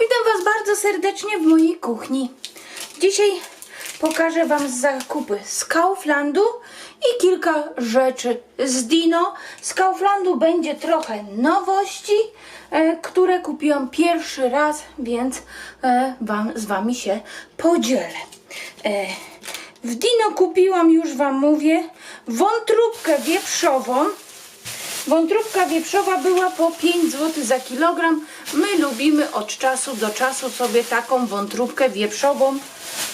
Witam Was bardzo serdecznie w mojej kuchni. Dzisiaj pokażę Wam zakupy z Kauflandu i kilka rzeczy z Dino. Z Kauflandu będzie trochę nowości, e, które kupiłam pierwszy raz, więc e, wam, z Wami się podzielę. E, w Dino kupiłam, już Wam mówię, wątróbkę wieprzową. Wątróbka wieprzowa była po 5 zł za kilogram. My lubimy od czasu do czasu sobie taką wątróbkę wieprzową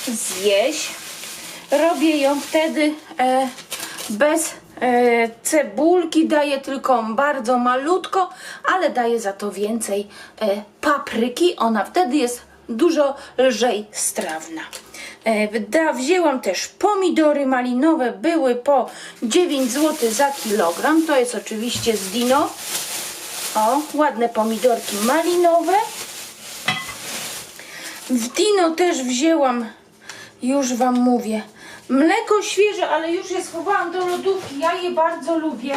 zjeść. Robię ją wtedy e, bez e, cebulki, daję tylko bardzo malutko, ale daję za to więcej e, papryki. Ona wtedy jest dużo lżej strawna. E, wda- Wzięłam też pomidory malinowe, były po 9 zł za kilogram. To jest oczywiście z Dino. O, ładne pomidorki malinowe. W Dino też wzięłam, już Wam mówię, mleko świeże, ale już je schowałam do lodówki. Ja je bardzo lubię.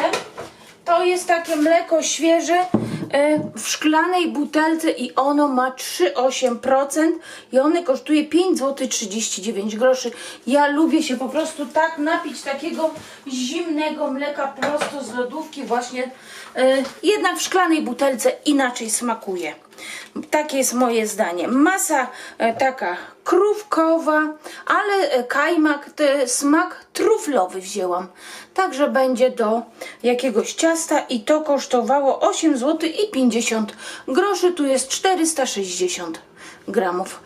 To jest takie mleko świeże w szklanej butelce i ono ma 3,8% i one kosztuje 5 zł 39 groszy. Ja lubię się po prostu tak napić takiego zimnego mleka prosto z lodówki właśnie. E, jednak w szklanej butelce inaczej smakuje. Takie jest moje zdanie. Masa e, taka krówkowa, ale e, kajmak, smak truflowy wzięłam. Także będzie do jakiegoś ciasta i to kosztowało 8 zł i 50 groszy. Tu jest 460 gramów.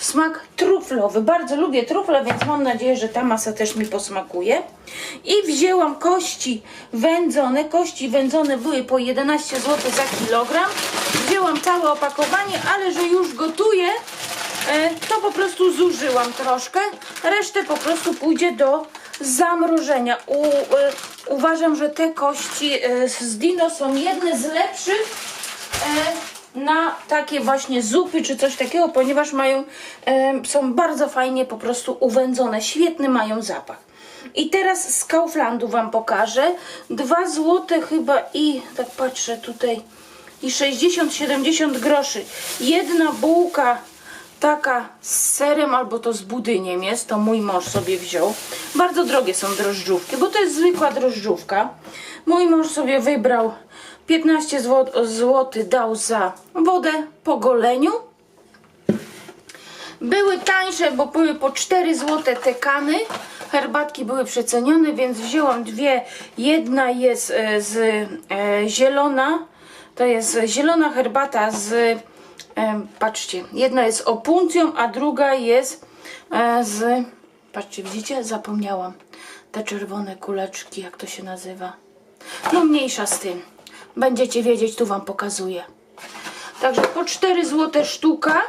Smak truflowy. Bardzo lubię trufle, więc mam nadzieję, że ta masa też mi posmakuje. I wzięłam kości wędzone. Kości wędzone były po 11 zł za kilogram. Wzięłam całe opakowanie, ale że już gotuję, e, to po prostu zużyłam troszkę. Resztę po prostu pójdzie do zamrożenia. U, e, uważam, że te kości e, z Dino są jedne z lepszych na takie właśnie zupy czy coś takiego, ponieważ mają, e, są bardzo fajnie po prostu uwędzone, świetny mają zapach. I teraz z Kauflandu Wam pokażę. 2 zł chyba i, tak patrzę tutaj, i 60-70 groszy. Jedna bułka taka z serem albo to z budyniem jest, to mój mąż sobie wziął. Bardzo drogie są drożdżówki, bo to jest zwykła drożdżówka. Mój mąż sobie wybrał 15 zł, zł dał za wodę po goleniu. Były tańsze, bo były po 4 zł te kany. Herbatki były przecenione, więc wzięłam dwie. Jedna jest e, z e, zielona. To jest zielona herbata z e, patrzcie, jedna jest opuncją, a druga jest e, z patrzcie, widzicie? Zapomniałam. Te czerwone kuleczki, jak to się nazywa. No mniejsza z tym. Będziecie wiedzieć, tu wam pokazuję. Także po 4 zł sztuka.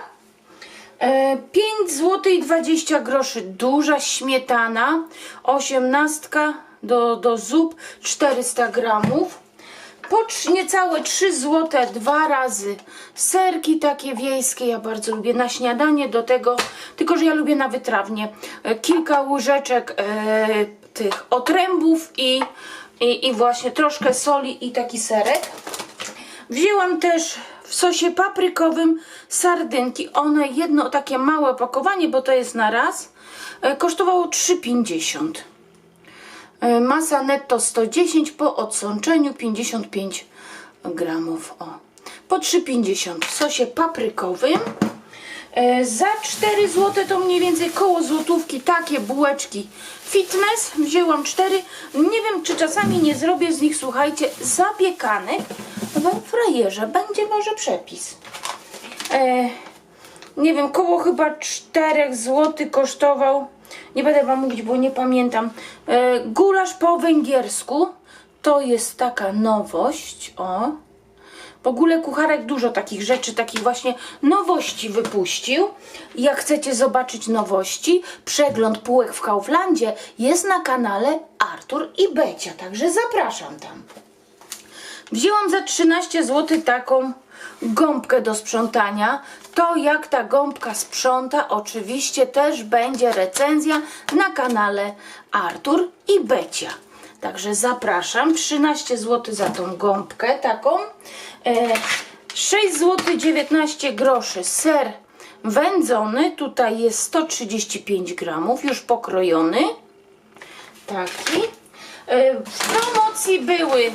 E, 5 zł i 20 groszy. Duża śmietana. 18 do, do zup. 400 gramów. Po niecałe 3 zł dwa razy serki takie wiejskie, ja bardzo lubię na śniadanie do tego, tylko że ja lubię na wytrawnie. E, Kilka łyżeczek e, tych otrębów i, i, i właśnie troszkę soli i taki serek. Wzięłam też w sosie paprykowym sardynki. One jedno takie małe opakowanie, bo to jest na raz, e, kosztowało 3,50. E, Masa netto 110, po odsączeniu 55 gramów. O. Po 3,50 w sosie paprykowym. E, Za 4 zł to mniej więcej koło złotówki takie bułeczki fitness. Wzięłam 4. Nie wiem, czy czasami nie zrobię z nich, słuchajcie, zapiekanek we frajerze. Będzie może przepis. E, nie wiem, koło chyba 4 zł kosztował. Nie będę wam mówić, bo nie pamiętam. E, gulasz po węgiersku. To jest taka nowość. O. W ogóle kucharek dużo takich rzeczy, takich właśnie nowości wypuścił. Jak chcecie zobaczyć nowości, przegląd półek w Kauflandzie jest na kanale Artur i Becia, także zapraszam tam. Wzięłam za 13 zł taką gąbkę do sprzątania. To jak ta gąbka sprząta, oczywiście też będzie recenzja na kanale Artur i Becia. Także zapraszam. 13 zł za tą gąbkę taką. E, 6 zł 19 groszy ser wędzony, tutaj jest 135 gramów, już pokrojony. Taki. E, W promocji były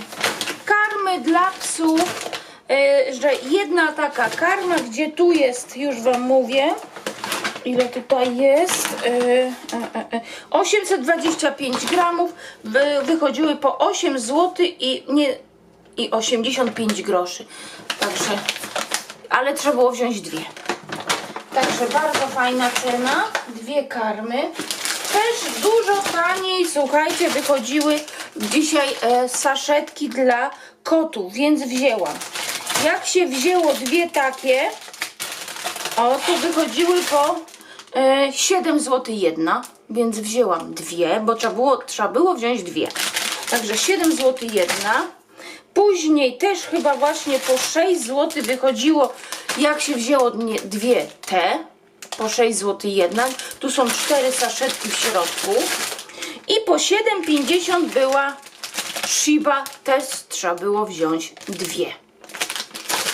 karmy dla psów, e, że jedna taka karma, gdzie tu jest, już Wam mówię, ile tutaj jest, e, e, e, 825 gramów, wy, wychodziły po 8 zł i, nie, i 85 groszy. Także, ale trzeba było wziąć dwie. Także bardzo fajna cena. Dwie karmy. Też dużo taniej, słuchajcie, wychodziły dzisiaj e, saszetki dla kotów, więc wzięłam. Jak się wzięło dwie takie, o, to wychodziły po 7 zł jedna, więc wzięłam dwie, bo trzeba było, trzeba było wziąć dwie. Także 7 zł jedna. Później też chyba właśnie po 6 zł wychodziło, jak się wzięło dwie te, po 6 zł jedna. Tu są cztery saszetki w środku. I po 7,50 była Shiba, też trzeba było wziąć dwie.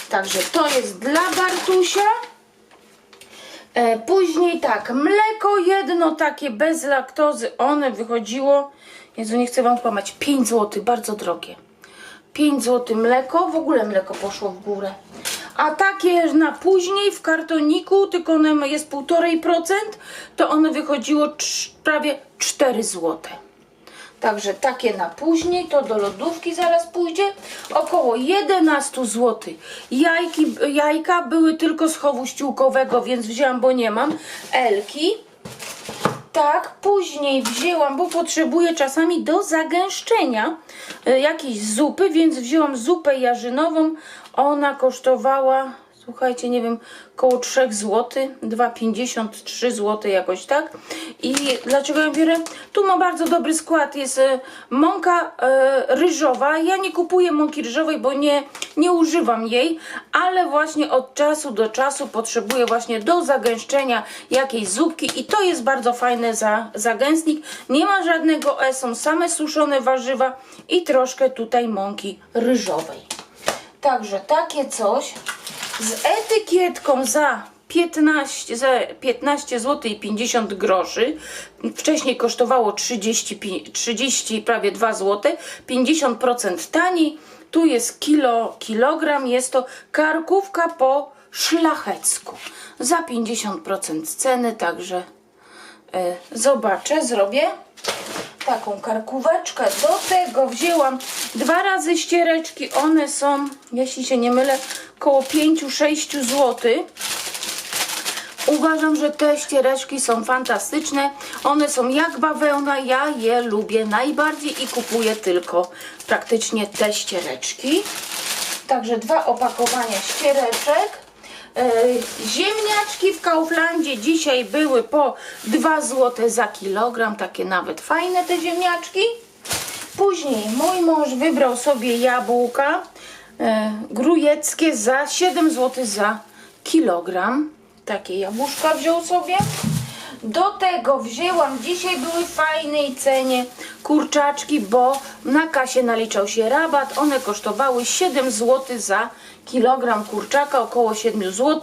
Także to jest dla Bartusia. E, później tak, mleko jedno takie bez laktozy, one wychodziło, Jezu nie chcę Wam kłamać, 5 zł, bardzo drogie. 5 zł mleko, w ogóle mleko poszło w górę. A takie na później w kartoniku, tylko one jest 1,5%, to one wychodziło prawie 4 zł. Także takie na później, to do lodówki zaraz pójdzie. Około 11 zł. Jajki, jajka były tylko z chowu ściółkowego, więc wzięłam, bo nie mam. Elki. Tak, później wzięłam, bo potrzebuję czasami do zagęszczenia y, jakiejś zupy, więc wzięłam zupę jarzynową. Ona kosztowała, słuchajcie, nie wiem, koło 3 zł, 2,53 zł jakoś tak. I dlaczego ją biorę? Tu ma bardzo dobry skład, jest y, mąka y, ryżowa. Ja nie kupuję mąki ryżowej, bo nie, nie używam jej, ale właśnie od czasu do czasu potrzebuję właśnie do zagęszczenia jakiejś zupki i to jest bardzo fajne za zagęstnik. Nie ma żadnego E, są same suszone warzywa i troszkę tutaj mąki ryżowej. Także takie coś z etykietką za 15, za 15 zł i 50 groszy. Wcześniej kosztowało 30, pi- 30 prawie 2 zł, 50% taniej. Tu jest kilo, kilogram, jest to karkówka po szlachecku za 50% ceny, także e, zobaczę, zrobię taką karkóweczkę. Do tego wzięłam dwa razy ściereczki. One są, jeśli się nie mylę, koło 5-6 zł. Uważam, że te ściereczki są fantastyczne. One są jak bawełna. Ja je lubię najbardziej i kupuję tylko praktycznie te ściereczki. Także dwa opakowania ściereczek. E, Ziemniaczki w Kauflandzie dzisiaj były po 2 zł za kilogram, takie nawet fajne te ziemniaczki. Później mój mąż wybrał sobie jabłka e, grujeckie za 7 zł za kilogram. Takie jabłuszka wziął sobie. Do tego wzięłam, dzisiaj były w fajnej cenie kurczaczki, bo na kasie naliczał się rabat. One kosztowały 7 zł za kilogram kurczaka, około 7 zł.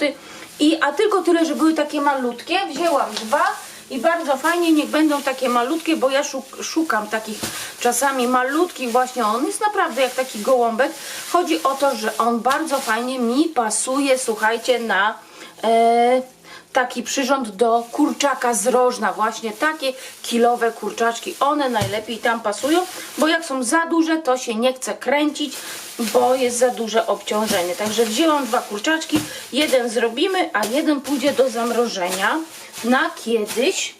I, a tylko tyle, że były takie malutkie. Wzięłam dwa i bardzo fajnie, niech będą takie malutkie, bo ja szuk, szukam takich czasami malutkich właśnie. On jest naprawdę jak taki gołąbek. Chodzi o to, że on bardzo fajnie mi pasuje, słuchajcie, na... E, taki przyrząd do kurczaka z rożna, właśnie takie kilowe kurczaczki, one najlepiej tam pasują, bo jak są za duże, to się nie chce kręcić, bo jest za duże obciążenie. Także wzięłam dwa kurczaczki, jeden zrobimy, a jeden pójdzie do zamrożenia na kiedyś.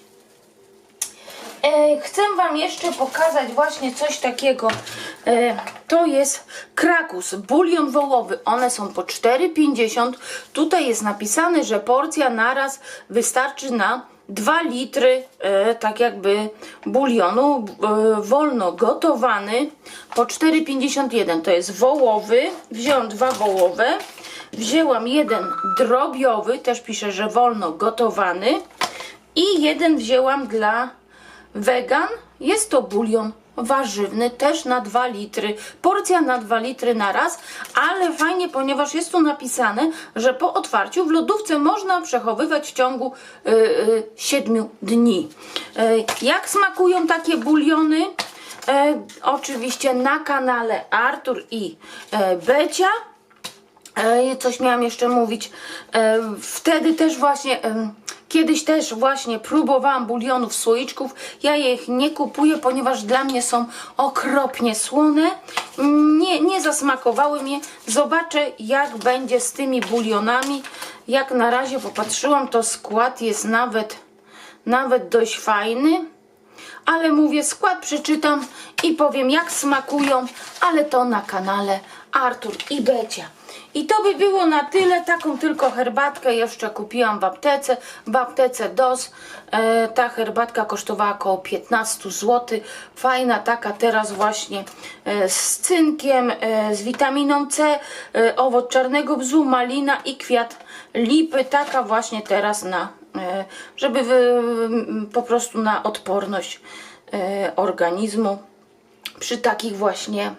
E, chcę Wam jeszcze pokazać właśnie coś takiego. E, to jest krakus, bulion wołowy. One są po 4,50. Tutaj jest napisane, że porcja naraz wystarczy na 2 litry e, tak jakby bulionu e, wolno gotowany po 4,51 to jest wołowy. Wziąłem dwa wołowe. Wzięłam jeden drobiowy też pisze, że wolno gotowany. I jeden wzięłam dla wegan. Jest to bulion warzywny, też na 2 litry. Porcja na 2 litry na raz, ale fajnie, ponieważ jest tu napisane, że po otwarciu w lodówce można przechowywać w ciągu y, y, 7 dni. Y, jak smakują takie buliony? E, oczywiście na kanale Artur i e, Becia. E, coś miałam jeszcze mówić. E, wtedy też właśnie, em, kiedyś też właśnie próbowałam bulionów słoiczków. Ja ich nie kupuję, ponieważ dla mnie są okropnie słone. Nie, nie zasmakowały mnie. Zobaczę, jak będzie z tymi bulionami. Jak na razie popatrzyłam, to skład jest nawet, nawet dość fajny ale mówię, skład przeczytam i powiem jak smakują, ale to na kanale Artur i Becia. I to by było na tyle, taką tylko herbatkę jeszcze kupiłam w aptece, w aptece DOS. E, ta herbatka kosztowała około 15 zł. Fajna taka teraz właśnie e, z cynkiem, e, z witaminą C, e, owoc czarnego bzu, malina i kwiat lipy. Taka właśnie teraz na e, żeby po prostu na odporność e, organizmu przy takich właśnie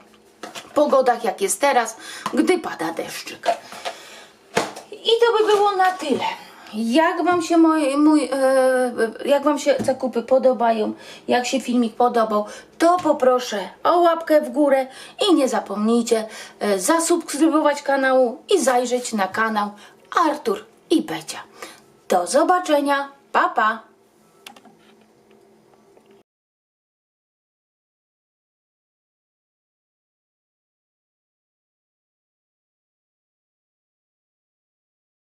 pogodach jak jest teraz, gdy pada deszczyk. I to by było na tyle. Jak wam się mój, mój e, jak wam się zakupy podobają, jak się filmik podobał, to poproszę o łapkę w górę i nie zapomnijcie e, zasubskrybować kanału i zajrzeć na kanał Artur i Becia. Do zobaczenia. Pa pa.